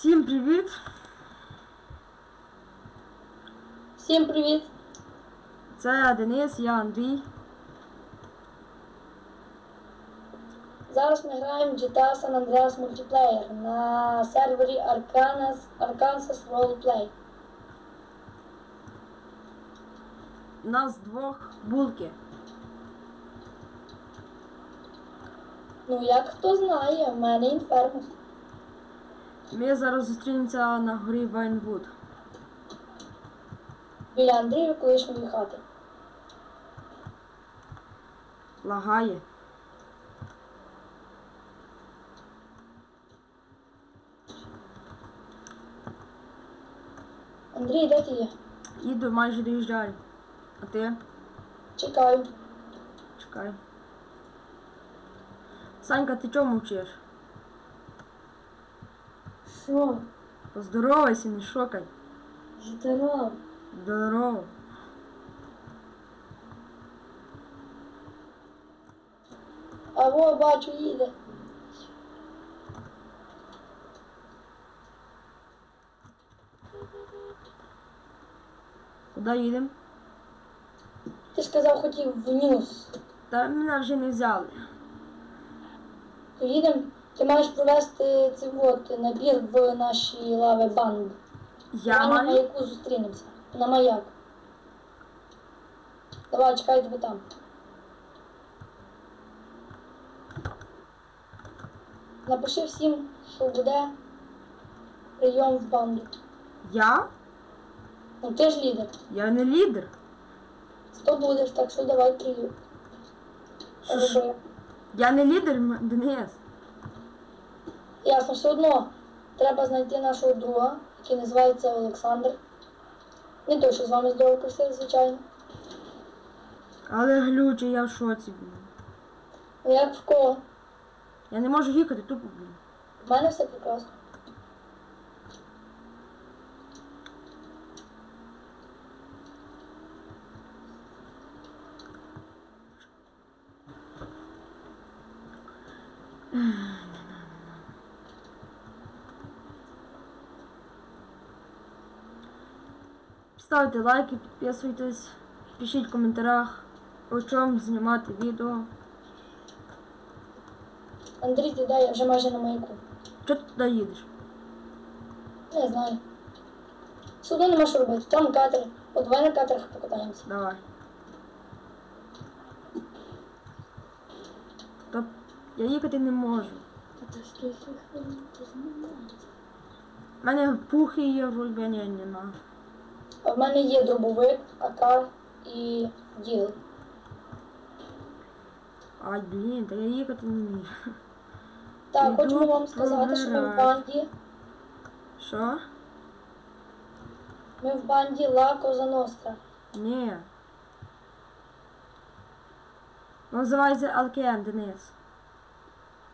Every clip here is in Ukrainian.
Всім привіт! Всім привіт! Це Денис, я Андрій. Зараз ми граємо GTA San Andreas Multiplayer на сервері Arkansas, Arkansas Roleplay. У нас двох булки. Ну, як хто знає, в мене інфернус. Ми зараз зустрінемося на горі Вайнвуд. Біля Андрія колишньої хати. Лагає. Андрій, де ти є? Їду, майже доїжджаю. А ти? Чекаю. Чекай. Санька, ти чому мовчиш? Що? Поздоровайся, не шокай. Здорово. Здорово. А во, бачу, їде. Куди їдемо? Ти ж казав, хотів в нюс. Та мене вже не взяли. То їдемо. Ти маєш провести цей от набір в наші лави банд. Я Давай на маю. маяку зустрінемося. На маяк. Давай, чекай тебе там. Напиши всім, що буде прийом в банду. Я? Ну ти ж лідер. Я не лідер. Сто будеш, так що давай прийом. Що ж? Роби. Я не лідер, м- Денис. Ясно, все одно треба знайти нашого друга, який називається Олександр. Не той, що з вами здорово просив, звичайно. Але глюче, я в шоці. блін. Ну як в кого? Я не можу їхати тупо, блін. В мене все прекрасно. Ставте лайки, підписуйтесь, пишіть в коментарях, о чому знімати відео. Андрій, ти дай, я вже майже на маяку. Чого ти туди їдеш? Не знаю. Все одно нема що робити. Там катер. От давай на катерах покатаємося. Давай. Та я їхати не можу. У мене пухи є вроді, ні, нема. А в мене є дробовик, АК і діл. Ай, блін, та я їхати не вмію. Так, Іду хочу вам сказати, що ми в банді. Що? Ми в банді Ла Коза Ностра. Ні. Називається Алкен, Денис.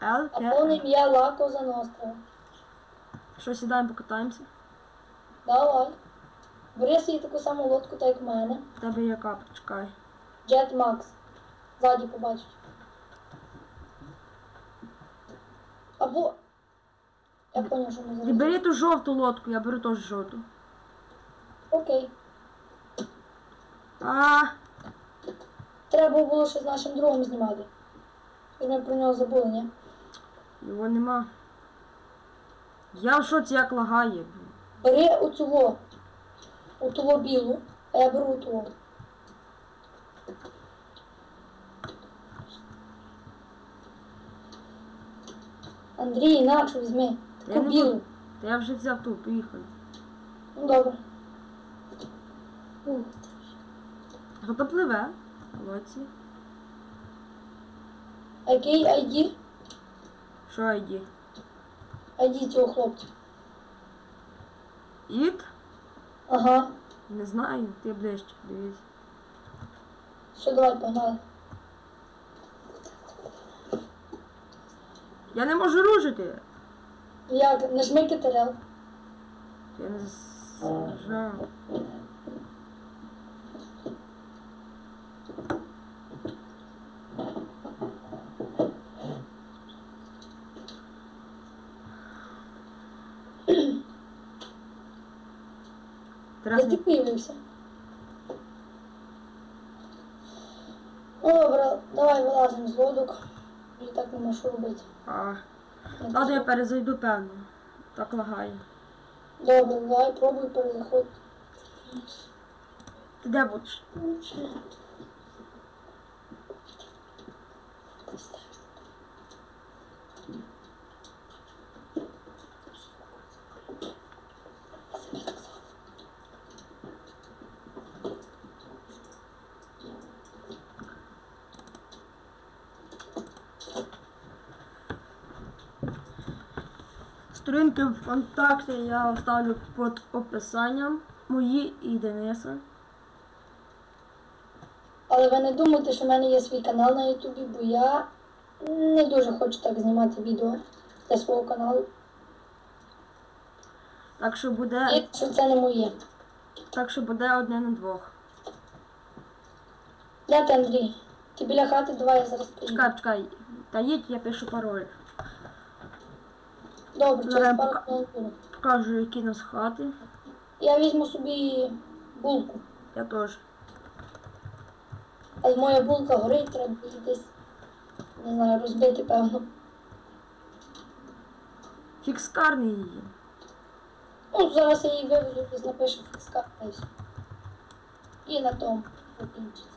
А повне Алкен. ім'я Ла Коза Ностра. Що, сідаємо, покатаємося? Давай. Бери собі таку саму лодку, так як мене. В тебе яка, почекай. Jet Max. Ззаді побачиш. Або. Я поняв, що ми зараз. бери ту жовту лодку, я беру теж жовту. Окей. А, Треба було ще з нашим другом знімати. І Ми про нього забули, ні? його нема. Я в шоці як лагає. Бери оцю во. Я беру оту. во. Андрій, інакше візьми. Я Таку не білу. Та я вже взяв ту, поїхали. Ну добре. Ух. Хто пливе? Молодці. А який ID? Що ID? ID цього хлопця. Іт? Ага. Не знаю, ти ближче, дивись. Що, давай, погнали. Я не можу рушити. Як? Нажми КТРЛ. Я не зажав. Тарас Я не... тільки. Ну добре, давай вилазимо з лодок. І так не можу робити. А, ладно, я перезайду, певно. Так лагає. Добре, давай пробуй перезаходити. Ти де будеш? Сторінки ВКонтакті я оставлю під описанням. Мої і Дениса. Але ви не думайте, що в мене є свій канал на Ютубі, бо я не дуже хочу так знімати відео для свого каналу. Так що буде. І що це не моє. Так що буде одне на двох. Де ти, Андрій? Ти біля хати, давай я зараз приїду. Чекай, чекай. Та їдь, я пишу пароль. Добре, через пару пока- хвилин. Покажу, які нас хати. Я візьму собі булку. Я теж. Але моя булка горить, треба її десь, не знаю, розбити, певно. Фікскарний її. Ну, зараз я її вивезу, десь напишу фікска та й все. І на тому закінчиться.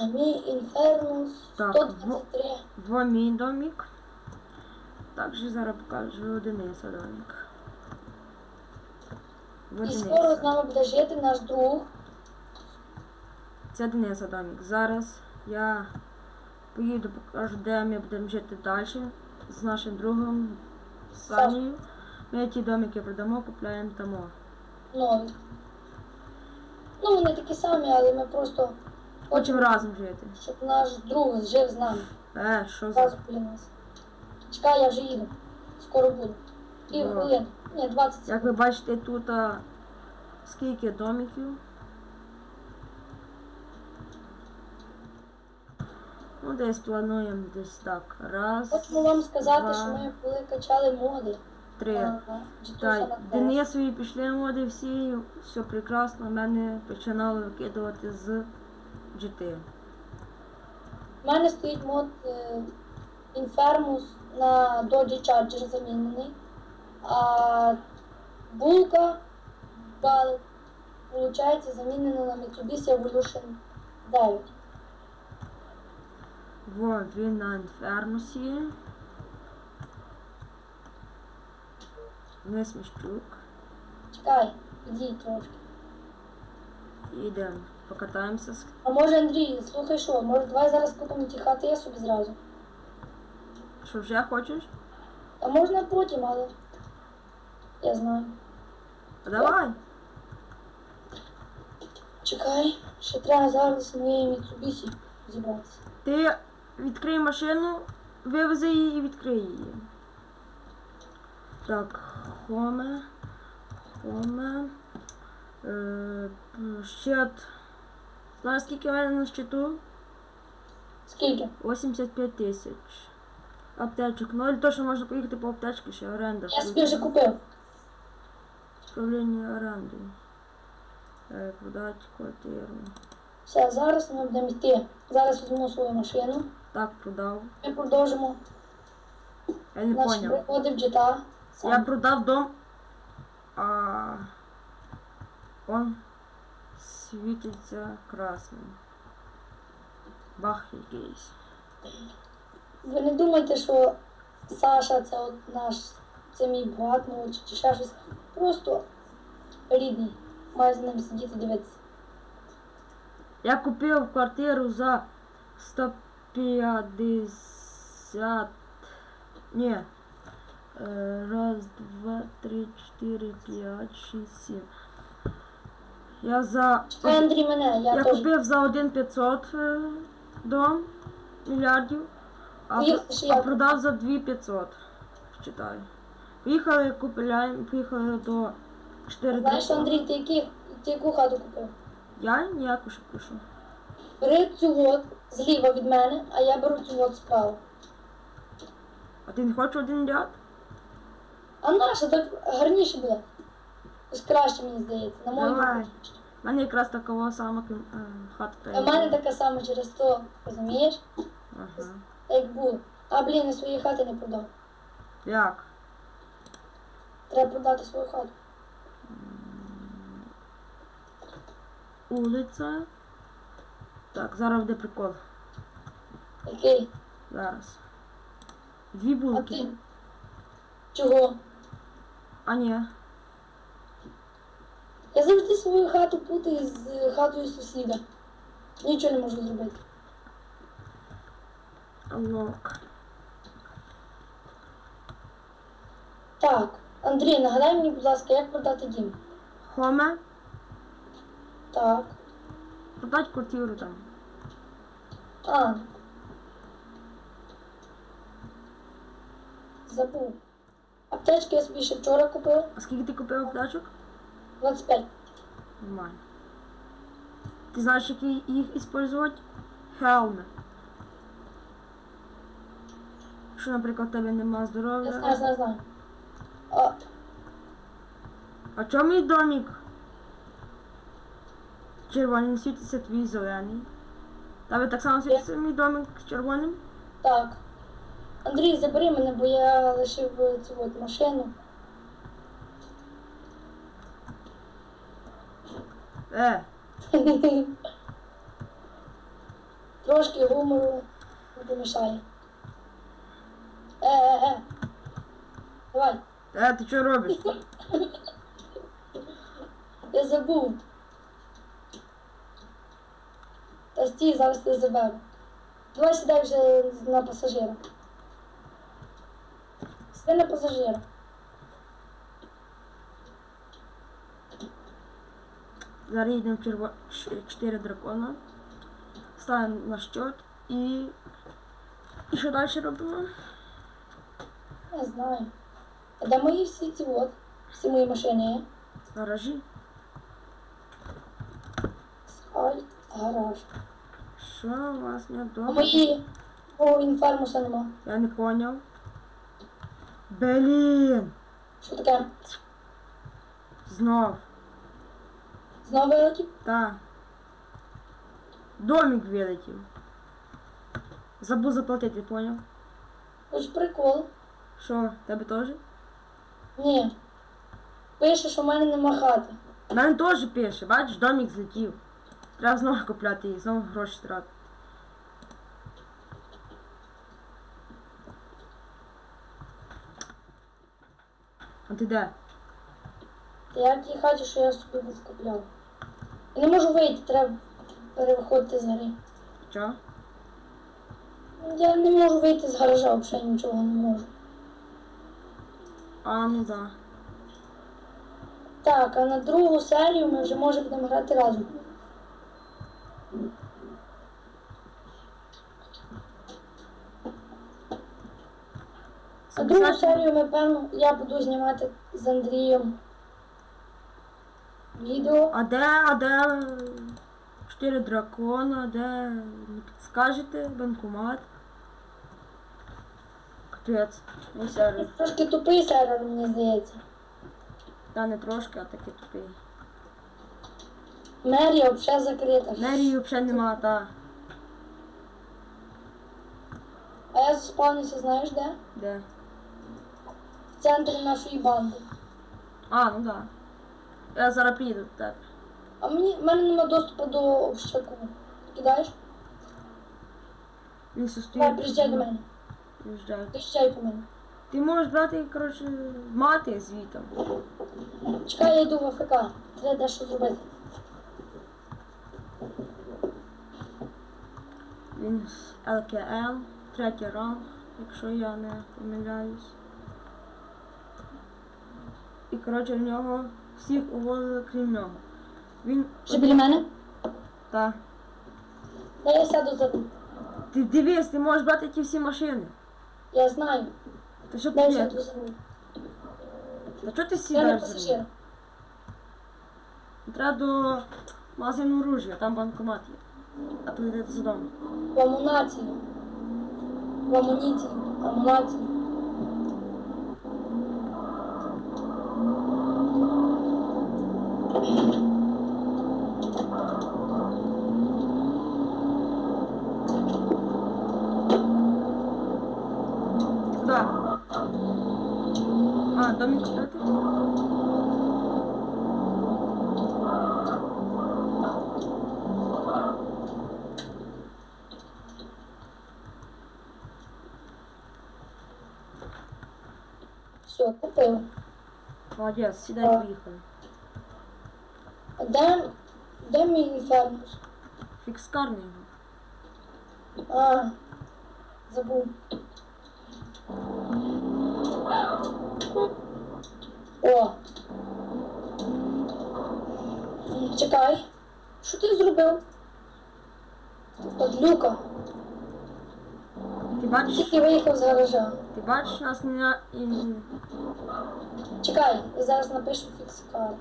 А мій інфернус Так, 123. Во мій домик. Також зараз покажу Дениса домик. Во І скоро з Дениса. нами буде жити наш друг. Це Дениса домик. Зараз я поїду, покажу, де ми будемо жити далі з нашим другом Санєю. Ми ті домики продамо, купляємо тому. нові. Ну, вони такі самі, але ми просто Хочемо разом жити. щоб наш друг жив з нами. Е, що за. Зразу біля нас. Чекай, я вже їду. Скоро буду. Пів Добре. хвилин. Ні, 20 Як ви бачите, тут а, скільки домиків. Ну, десь плануємо десь так. Раз, Хочемо вам сказати, два, що ми коли качали моди. три. Та, на Денисові пішли моди всі, все прекрасно. У мене починали викидувати з GT. У мене стоїть мод е, Infernus на Dodge Charger замінений. А булка Ballet, виходить, замінена на Mitsubishi Evolution 9. Во, він на інфернусі. Не сміщук. Чекай, іди трошки. Ідемо, покатаємося А може Андрій, слухай що, може давай зараз купимо ті собі зразу. Що вже хочеш? А можна потім, але я знаю. А давай. Чекай, ще треба зараз моєї Mitsubishi зібратися. Ти відкрий машину, вивези її і відкрий її. Так, хоме. Хоме. Е, щит. Знаєш, скільки в мене на щиту? Скільки? 85 тисяч. Аптечок. Ну, то, що можна поїхати по аптечки, ще оренда. Я собі вже купив. Управління оренди. Е, продати квартиру. Все, зараз ми будемо йти. Зараз візьму свою машину. Так, продав. Ми продовжимо Я не поняв. пригоди в Я продав дом, а он світиться красним. Бах якийсь. Ви не думайте, що Саша це от наш, це мій брат, ну чи, ще щось. Просто рідний. Має з ним сидіти дивитися. Я купив квартиру за 150. Ні. Е, Раз, два, три, чотири, п'ять, шість, сім. Я за. Чекай, Андрій, мене, я, Я теж. купив за 1,500 е, дом мільярдів, а, а як? продав за 2,500. Читай. Поїхали, купляємо, поїхали до 4 Знаєш, Андрій, ти, які, ти яку хату купив? Я ніяку ще пишу. Бери цю от зліва від мене, а я беру цю от справа. А ти не хочеш один ряд? А наша так гарніше буде. Ось краще, мені здається, на мою Давай. У мене якраз такого сама кім- е, хата та А в мене така сама через то, розумієш? Ага. Як було. А блін, я свої хати не продав. Як? Треба продати свою хату. Улиця. Так, зараз буде прикол. Який? Зараз. Дві А булки. ти? Чого? А ні. Я завжди свою хату путаю з хатою сусіда. Нічого не можу зробити. Лок. Так, Андрій, нагадай мені, будь ласка, як продати дім. Хоме. Так. Продать квартиру там. А. Забув. Аптечки я собі ще вчора купив. А скільки ти купив аптечок? 25. Нормально. Знаєш, як і- їх використовувати? Хелми. Якщо, наприклад, тебе нема Я знаю, здоров'я. знаю, знаю. А, А чому мій домик? Червоним світиться твій зелений. Тебе так само світиться мій домик червоним? так. Андрій, забери мене, бо я лишив цю от машину. Е, Трошки гумору не помішає. Е, е, е. Давай. е, ти що робиш? Я забув. Та стій, зараз ти заберу. Давай сідай вже на пасажира. Сідай на пасажира. Зараз їдемо в черво... ш- дракона. Ставимо на щот і. І що далі робимо? Не знаю. А де мої всі ці от? Всі мої машини є? Гаражі. Асфальт, гараж. Що у вас не А вдома? мої о, інфермуса нема. Я не поняв. Блін! Що таке? Знов. Знову вилетів? Та. Домик вилетів. Забув заплатити, поняв? Хоч прикол. Що, тебе теж? Ні. Пише, що в мене нема хати. У мене теж пише, бачиш, домик злетів. Треба знову купляти їх, знову гроші тратити. А ти де? Я тій хаті, що я собі був купляв. Я не можу вийти, треба переходити з гори. Що? Я не можу вийти з гаража, взагалі нічого не можу. А, ну да. Так, а на другу серію ми вже може будемо грати разом. На другу серію ми, певно, я буду знімати з Андрієм відео. А де, а де чотири дракона, де не підскажете, банкомат? Капець, не сервіс. Трошки тупий сервер, мені здається. Та не трошки, а таки тупий. Мерія взагалі закрита. Мерії взагалі нема, та. А я заспавнився, знаєш де? Де? В центрі нашої банди. А, ну да. Я зараз приїду до тебе. А мені в мене немає доступу до общаку. Кидаєш? Він Давай, сустоїть. приїжджай до мене. Приїжджай. Приїжджай по мене. Ти можеш брати, коротше, мати звітом. Чекай, я йду в АФК. Треба дещо зробити. Він з ЛКЛ, третій ранг, якщо я не помиляюсь. І коротше в нього всіх уволили крім нього. Він. Вже біля мене? Та. Я сяду за Ти дивись, ти можеш брати ті всі машини. Я знаю. Та що ти я є? сяду за руль. Та що ти Я не сідаєш? за пасажир. Треба до магазину оружия, там банкомат є. А то йдете додому. В амунацію. В А, домик купити? Все, купив. Молодець, сідай, Так. поїхали. А де, де мій інфернус? Фікскарний його. А, забув. О. Чекай. Що ти зробив? Подлюка. Ти бачиш, Тільки виїхав з гаража. ти бачиш нас не... Чекай, я зараз напишу фікс карт.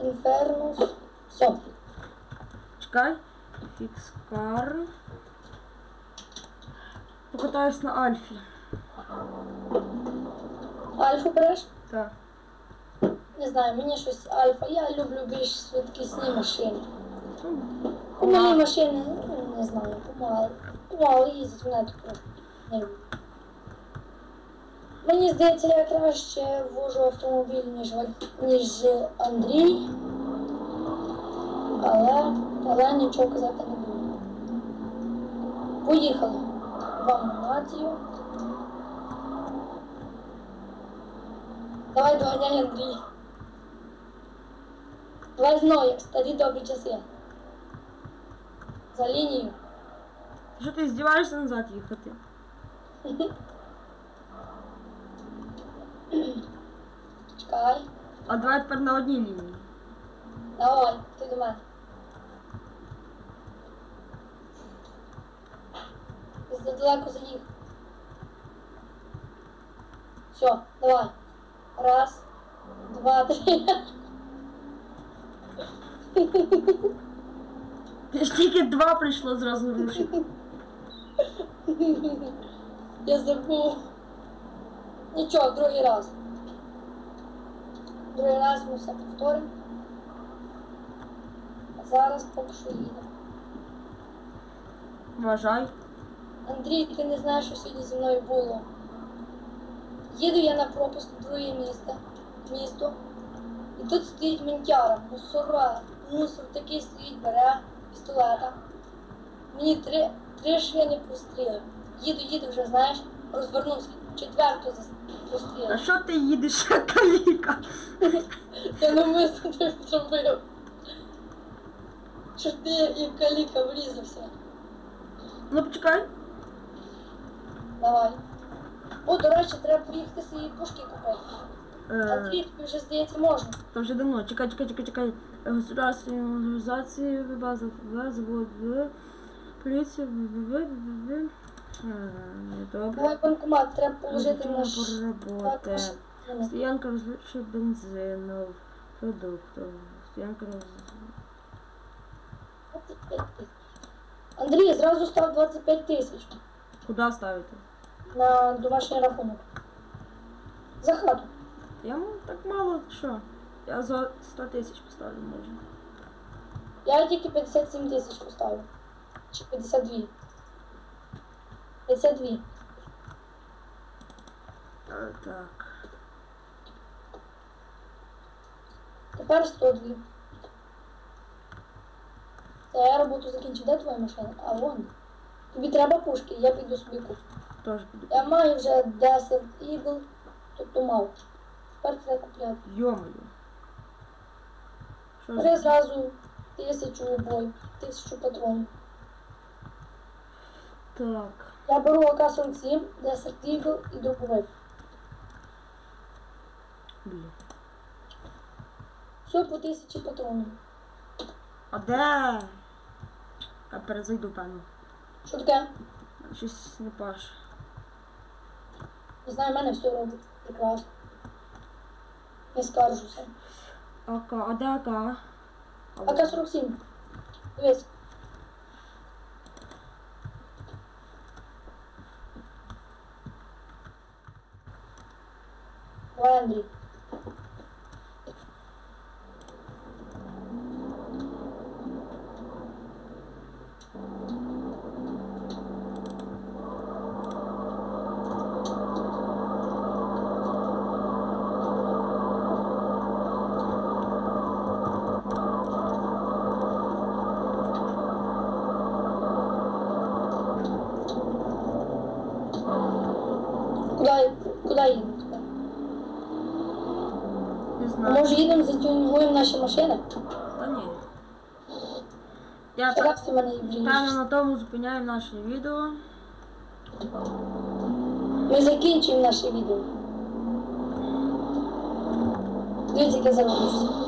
Інфернус. Все. Чекай. Фікскар. Покатаюсь на Альфі. Альфу береш? Так. Не знаю, мені щось альфа. Я люблю більш швидкісні машини. Ну, У мене машини, ну, не знаю, помало. Помало їздять, мене тут просто не люблю. Мені здається, я краще вожу автомобіль, ніж, ніж Андрій. Але, але нічого казати не буду. Поїхали. Вам націю. Давай доганяй Андрій. Давай знову, як старі добрі часи. За лінію. Що ти здіваєшся назад їхати? Чекай. А давай тепер на одній лінії. Давай, ти до мене. Ти задалеко заїхав. Все, давай. Раз, два, три. Ти ж тільки два прийшло зразу рушити. Я забув. Нічого, другий раз. Другий раз ми все повторимо. А зараз поки що їдемо. Вважай. Андрій, ти не знаєш, що сьогодні зі мною було. Їду я на пропуск в друге місто, місто. І тут стоїть ментяра, мусора, мусор такий стоїть, бере пістолета. Мені три, три шини простріли. Їду, їду вже, знаєш, розвернувся. Четверту зас- А що ти їдеш, каліка? Я навмисно так зробив. Що ти як каліка врізався. Ну почекай. Давай. О, до речі, треба поїхати свої пушки купити. Е, Андрій, тобі вже здається можна. Це вже давно. Чекай, чекай, чекай, чекай. Государственні організації, база, В, завод, В, поліція, В, В, В, В, В. Е, Добре. Давай банкомат, треба положити поработати. машину. Стоянка розличу бензинов, продуктів. Стоянка роз... Андрій, зразу став 25 тисяч Куди ставити? На домашній рахунок. За хату. Я ну, так мало, що? Я за 100 тисяч поставлю, може. Я тільки 57 тисяч поставив. Чи 52. 52. Е, Так. Тепер 102. Це я роботу закінчив. Де твоя машина? А вон. Тобі треба пушки, я піду собі куплю. Теж буду. Я маю вже 10 Eagle, тобто мав. Тепер треба купляти. Йомою. За... зразу тисячу обой, тисячу патронів. Так. Я беру АК-47, 10 Eagle і дробовик. Блін. Все по тисячі патронів. А де? Я перезайду, певно. Що таке? Щось не паш. Не знаю, в мене все робить прекрасно. Не скаржуся. АК, а де АК? А от. АК-47. Дивись. Давай, Андрій. Поїдемо затюнгуємо наші машини. Та ні. Я так, мене певно на тому зупиняємо наше відео. Ми закінчуємо наше відео. Дивіться, яке заводиться.